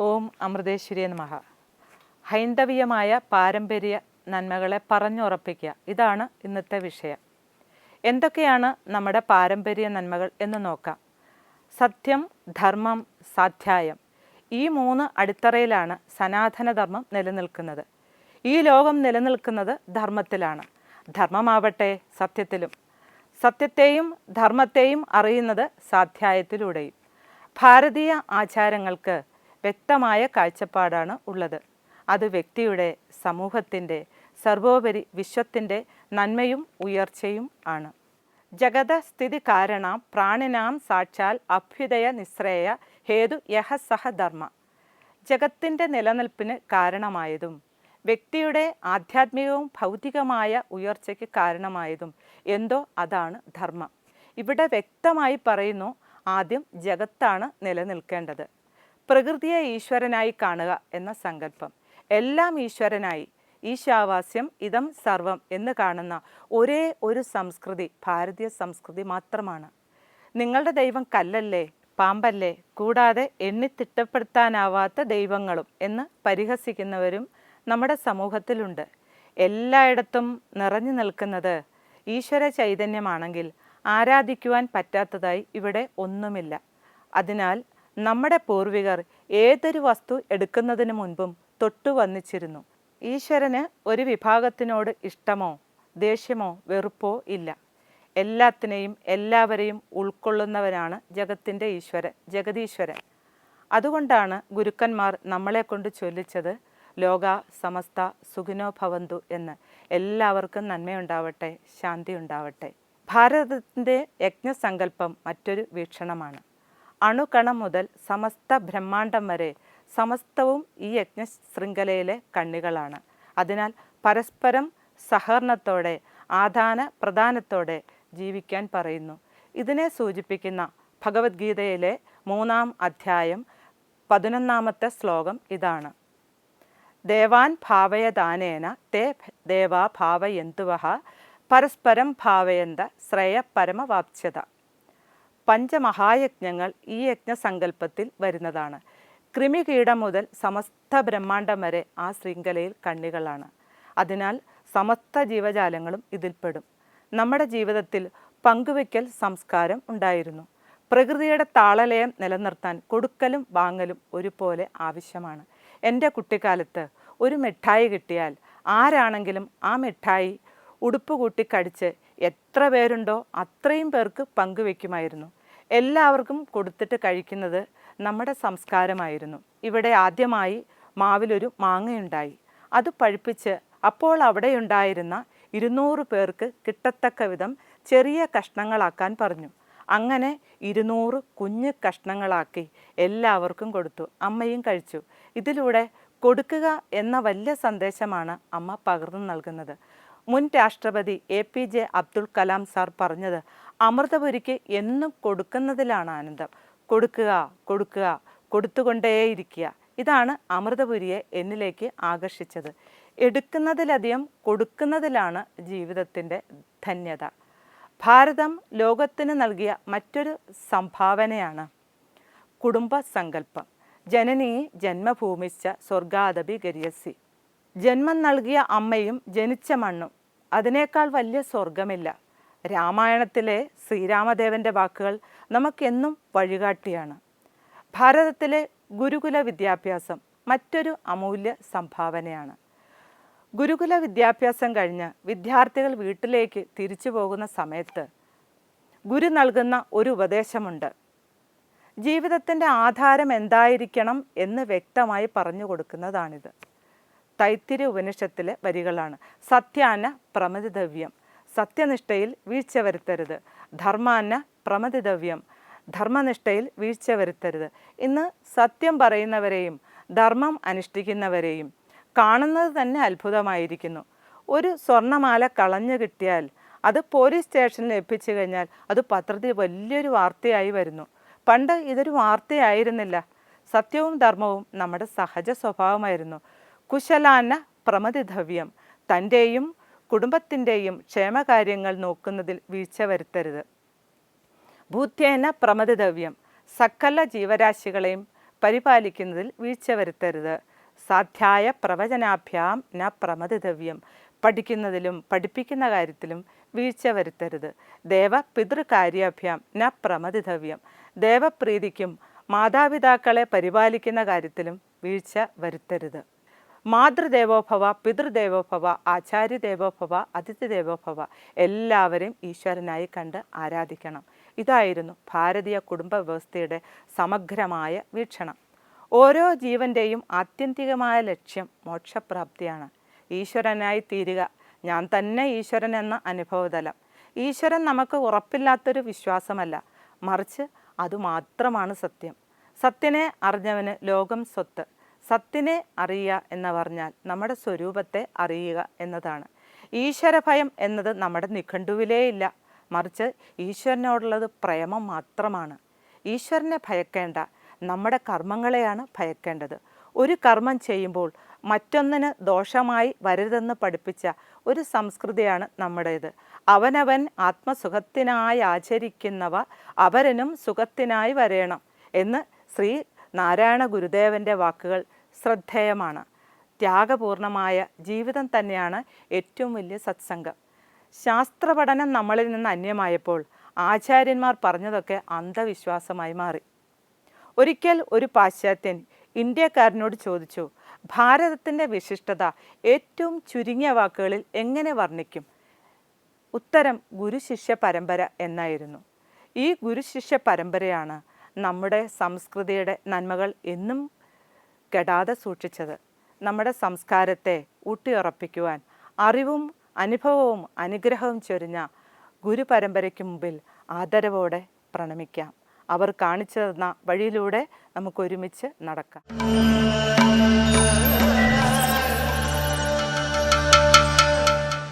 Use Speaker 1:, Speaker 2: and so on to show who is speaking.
Speaker 1: ഓം അമൃതേശ്വരിയൻ മഹ ഹൈന്ദവീയമായ പാരമ്പര്യ നന്മകളെ പറഞ്ഞുറപ്പിക്കുക. ഇതാണ് ഇന്നത്തെ വിഷയം. എന്തൊക്കെയാണ് നമ്മുടെ പാരമ്പര്യ നന്മകൾ എന്ന് നോക്കാം. സത്യം ധർമ്മം സാധ്യായം ഈ മൂന്ന് അടിത്തറയിലാണ് സനാതനധർമ്മം നിലനിൽക്കുന്നത്. ഈ ലോകം നിലനിൽക്കുന്നത് ധർമ്മത്തിലാണ്. ധർമ്മമാവട്ടെ സത്യത്തിലും. സത്യത്തെയും ധർമ്മത്തെയും അറിയുന്നത് സാധ്യായത്തിലൂടെയും. ഭാരതീയ ആചാരങ്ങൾക്ക് വ്യക്തമായ കാഴ്ചപ്പാടാണ് ഉള്ളത്. അത് വ്യക്തിയുടെ സമൂഹത്തിന്റെ സർവോപരി വിശ്വത്തിന്റെ നന്മയും ഉയർച്ചയും ആണ്. ജഗതസ്ഥിതി കാരണം പ്രാണിനാം സാക്ഷാൽ അഭ്യുദയ നിശ്രയ ഹേതു യഹ സഹ ധർമ്മ. ജഗത്തിന്റെ നിലനിൽപ്പിന് കാരണമായതും വ്യക്തിയുടെ ആധ്യാത്മികവും ഭൗതികമായ ഉയർച്ചയ്ക്ക് കാരണമായതും. എന്തോ അതാണ് ധർമ്മം. ഇവിടെ വ്യക്തമായി പറയുന്നു ആദ്യം ജഗത്താണ് നിലനിൽക്കേണ്ടത്. പ്രകൃതിയെ ഈശ്വരനായി കാണുക എന്ന സങ്കല്പം. എല്ലാം ഈശ്വരനായി. ഈശാവാസ്യം ഇതം സർവം എന്ന് കാണുന്ന ഒരേ ഒരു സംസ്കൃതി ഭാരതീയ സംസ്കൃതി മാത്രമാണ്. നിങ്ങളുടെ ദൈവം കല്ലല്ലേ പാമ്പല്ലേ കൂടാതെ എണ്ണിത്തിട്ടപ്പെടുത്താനാവാത്ത ദൈവങ്ങളും എന്ന് പരിഹസിക്കുന്നവരും നമ്മുടെ സമൂഹത്തിലുണ്ട്. എല്ലായിടത്തും നിറഞ്ഞു നിൽക്കുന്നത് ഈശ്വര ചൈതന്യമാണെങ്കിൽ ആരാധിക്കുവാൻ പറ്റാത്തതായി ഇവിടെ ഒന്നുമില്ല. അതിനാൽ നമ്മുടെ പൂർവികർ ഏതൊരു വസ്തു എടുക്കുന്നതിന് മുൻപും തൊട്ടു വന്നിച്ചിരുന്നു. ഈശ്വരന് ഒരു വിഭാഗത്തിനോട് ഇഷ്ടമോ ദേഷ്യമോ വെറുപ്പോ ഇല്ല. എല്ലാത്തിനെയും എല്ലാവരെയും ഉൾക്കൊള്ളുന്നവനാണ് ജഗത്തിന്റെ ഈശ്വരൻ ജഗതീശ്വരൻ അതുകൊണ്ടാണ് ഗുരുക്കന്മാർ നമ്മളെ കൊണ്ട് ചൊല്ലിച്ചത് ലോക സമസ്ത സുഖിനോ ഭവന്തു എന്ന് എല്ലാവർക്കും നന്മയുണ്ടാവട്ടെ ശാന്തി ഉണ്ടാവട്ടെ ഭാരതത്തിന്റെ യജ്ഞസങ്കല്പം മറ്റൊരു വീക്ഷണമാണ്. അണുകണം മുതൽ സമസ്ത ബ്രഹ്മാണ്ടം വരെ സമസ്തവും ഈ യജ്ഞ ശൃംഖലയിലെ കണ്ണികളാണ്. അതിനാൽ പരസ്പരം സഹകരണത്തോടെ ആദാന പ്രധാനത്തോടെ ജീവിക്കാൻ പറയുന്നു. ഇതിനെ സൂചിപ്പിക്കുന്ന ഭഗവത്ഗീതയിലെ മൂന്നാം അധ്യായം പതിനൊന്നാമത്തെ ശ്ലോകം ഇതാണ്. ദേവാൻ ഭാവയദാനേന തേ ദേവാ ഭാവയന്തുവഹ പരസ്പരം ഭാവയന്ത ശ്രേയ പരമവാപ്സ്യത. പഞ്ചമഹായജ്ഞങ്ങൾ ഈ യജ്ഞസങ്കല്പത്തിൽ വരുന്നതാണ്. കൃമികീടം മുതൽ സമസ്ത ബ്രഹ്മാണ്ടം വരെ ആ ശൃംഖലയിൽ കണ്ണികളാണ്. അതിനാൽ സമസ്ത ജീവജാലങ്ങളും ഇതിൽപ്പെടും. നമ്മുടെ ജീവിതത്തിൽ പങ്കുവയ്ക്കൽ സംസ്കാരം ഉണ്ടായിരുന്നു. പ്രകൃതിയുടെ താളലയം നിലനിർത്താൻ കൊടുക്കലും വാങ്ങലും ഒരുപോലെ ആവശ്യമാണ്. എന്റെ കുട്ടിക്കാലത്ത് ഒരു മിഠായി കിട്ടിയാൽ ആരാണെങ്കിലും ആ മിഠായി ഉടുപ്പ് കൂട്ടി കടിച്ച് എത്ര പേരുണ്ടോ അത്രയും പേർക്ക് പങ്കുവെക്കുമായിരുന്നു. എല്ലാവർക്കും കൊടുത്തിട്ട് കഴിക്കുന്നത് നമ്മുടെ സംസ്കാരമായിരുന്നു. ഇവിടെ ആദ്യമായി മാവിലൊരു മാങ്ങയുണ്ടായി. അത് പഴുപ്പിച്ച് അപ്പോൾ അവിടെയുണ്ടായിരുന്ന ഇരുന്നൂറ് പേർക്ക് കിട്ടത്തക്ക വിധം ചെറിയ കഷ്ണങ്ങളാക്കാൻ പറഞ്ഞു. അങ്ങനെ ഇരുന്നൂറ് കുഞ്ഞു കഷ്ണങ്ങളാക്കി എല്ലാവർക്കും കൊടുത്തു. അമ്മയും കഴിച്ചു. ഇതിലൂടെ കൊടുക്കുക എന്ന വലിയ സന്ദേശമാണ് അമ്മ പകർന്നു നൽകുന്നത്. മുൻ രാഷ്ട്രപതി A P J Abdul Kalam sir പറഞ്ഞത് അമൃതപുരിക്ക് എന്നും കൊടുക്കുന്നതിലാണ് ആനന്ദം. കൊടുക്കുക കൊടുക്കുക കൊടുത്തുകൊണ്ടേയിരിക്കുക. ഇതാണ് അമൃതപുരിയെ എന്നിലേക്ക് ആകർഷിച്ചത്. എടുക്കുന്നതിലധികം കൊടുക്കുന്നതിലാണ് ജീവിതത്തിന്റെ ധന്യത. ഭാരതം ലോകത്തിന് നൽകിയ മറ്റൊരു സംഭാവനയാണ് കുടുംബ സങ്കല്പം ജനനീ ജന്മഭൂമിച്ച സ്വർഗാദപി ഗരിയസി. ജന്മം നൽകിയ അമ്മയും ജനിച്ച മണ്ണും അതിനേക്കാൾ വലിയ സ്വർഗമില്ല. രാമായണത്തിലെ ശ്രീരാമദേവന്റെ വാക്കുകൾ നമുക്കെന്നും വഴികാട്ടിയാണ്. ഭാരതത്തിലെ ഗുരുകുല വിദ്യാഭ്യാസം മറ്റൊരു അമൂല്യ സംഭാവനയാണ്. ഗുരുകുല വിദ്യാഭ്യാസം കഴിഞ്ഞ് വിദ്യാർത്ഥികൾ വീട്ടിലേക്ക് തിരിച്ചു പോകുന്ന സമയത്ത് ഗുരു നൽകുന്ന ഒരു ഉപദേശമുണ്ട്. ജീവിതത്തിന്റെ ആധാരം എന്തായിരിക്കണം എന്ന് വ്യക്തമായി പറഞ്ഞു കൊടുക്കുന്നതാണിത്. തൈത്തിരി ഉപനിഷത്തിലെ വരികളാണ്. സത്യാന പ്രമതിതവ്യം സത്യനിഷ്ഠയിൽ വീഴ്ച വരുത്തരുത്. ധർമാന പ്രമതിതവ്യം ധർമ്മനിഷ്ഠയിൽ വീഴ്ച വരുത്തരുത്. ഇന്ന് സത്യം പറയുന്നവരെയും ധർമ്മം അനുഷ്ഠിക്കുന്നവരെയും കാണുന്നത് തന്നെ അത്ഭുതമായിരിക്കുന്നു. ഒരു സ്വർണമാല കളഞ്ഞു കിട്ടിയാൽ അത് പോലീസ് സ്റ്റേഷനിൽ എത്തിച്ചു കഴിഞ്ഞാൽ അത് പത്രത്തിൽ വലിയൊരു വാർത്തയായി വരുന്നു. പണ്ട് ഇതൊരു വാർത്തയായിരുന്നില്ല. സത്യവും ധർമ്മവും നമ്മുടെ സഹജ സ്വഭാവമായിരുന്നു. കുശലാന പ്രമതിധവ്യം തന്റെയും കുടുംബത്തിന്റെയും ക്ഷേമകാര്യങ്ങൾ നോക്കുന്നതിൽ വീഴ്ച വരുത്തരുത്. ഭൂത്യേന പ്രമതിധവ്യം സകല ജീവരാശികളെയും പരിപാലിക്കുന്നതിൽ വീഴ്ച വരുത്തരുത്. സാധ്യായ പ്രവചനാഭ്യാം ന പ്രമദിതവ്യം. പഠിക്കുന്നതിലും പഠിപ്പിക്കുന്ന കാര്യത്തിലും വീഴ്ച വരുത്തരുത്. ദേവ പിതൃകാര്യാഭ്യാം ന പ്രമദിതവ്യം. ദേവപ്രീതിക്കും മാതാപിതാക്കളെ പരിപാലിക്കുന്ന കാര്യത്തിലും വീഴ്ച വരുത്തരുത്. മാതൃദേവോഭവ പിതൃദേവോഭവ ആചാര്യദേവോഭവ അതിഥിദേവോഭവ എല്ലാവരെയും ഈശ്വരനായി കണ്ട് ആരാധിക്കണം. ഇതായിരുന്നു ഭാരതീയ കുടുംബ വ്യവസ്ഥയുടെ സമഗ്രമായ വീക്ഷണം. ഓരോ ജീവന്റെയും ആത്യന്തികമായ ലക്ഷ്യം മോക്ഷപ്രാപ്തിയാണ്. ഈശ്വരനായി തീരുക. ഞാൻ തന്നെ ഈശ്വരൻ എന്ന അനുഭവതലം. ഈശ്വരൻ നമുക്ക് ഉറപ്പില്ലാത്തൊരു വിശ്വാസമല്ല. മറിച്ച് അതുമാത്രമാണ് സത്യം. സത്യനെ അറിഞ്ഞവന് ലോകം സ്വത്ത്. സത്യനെ അറിയുക എന്ന് പറഞ്ഞാൽ നമ്മുടെ സ്വരൂപത്തെ അറിയുക എന്നതാണ്. ഈശ്വരഭയം എന്നത് നമ്മുടെ നിഘണ്ടുവിലേ ഇല്ല മറിച്ച് ഈശ്വരനോടുള്ളത് പ്രേമം മാത്രമാണ്. ഈശ്വരനെ ഭയക്കേണ്ട. നമ്മുടെ കർമ്മങ്ങളെയാണ് ഭയക്കേണ്ടത്. ഒരു കർമ്മം ചെയ്യുമ്പോൾ മറ്റൊന്നിന് ദോഷമായി വരരുതെന്ന് പഠിപ്പിച്ച ഒരു സംസ്കൃതിയാണ് നമ്മുടേത്. അവനവൻ ആത്മസുഖത്തിനായി ആചരിക്കുന്നവ അവരനും സുഖത്തിനായി വരയണം എന്ന് ശ്രീ നാരായണ ഗുരുദേവന്റെ വാക്കുകൾ ശ്രദ്ധേയമാണ്. ത്യാഗപൂർണമായ ജീവിതം തന്നെയാണ് ഏറ്റവും വലിയ സത്സംഗം. ശാസ്ത്രപഠനം നമ്മളിൽ നിന്ന് അന്യമായപ്പോൾ ആചാര്യന്മാർ പറഞ്ഞതൊക്കെ അന്ധവിശ്വാസമായി മാറി. ഒരിക്കൽ ഒരു പാശ്ചാത്യൻ ഇന്ത്യക്കാരനോട് ചോദിച്ചു ഭാരതത്തിന്റെ വിശിഷ്ടത ഏറ്റവും ചുരുങ്ങിയ വാക്കുകളിൽ എങ്ങനെ വർണിക്കും? ഉത്തരം ഗുരുശിഷ്യ പരമ്പര എന്നായിരുന്നു. ഈ ഗുരുശിഷ്യ പരമ്പരയാണ് നമ്മുടെ സംസ്കൃതിയുടെ നന്മകൾ എന്നും കെടാതെ സൂക്ഷിച്ചത്. നമ്മുടെ സംസ്കാരത്തെ ഊട്ടിയുറപ്പിക്കുവാൻ അറിവും അനുഭവവും അനുഗ്രഹവും ചൊരിഞ്ഞ ഗുരുപരമ്പരയ്ക്ക് മുമ്പിൽ ആദരവോടെ പ്രണമിക്കാം. അവർ കാണിച്ചു തന്ന വഴിയിലൂടെ നമുക്കൊരുമിച്ച് നടക്കാം.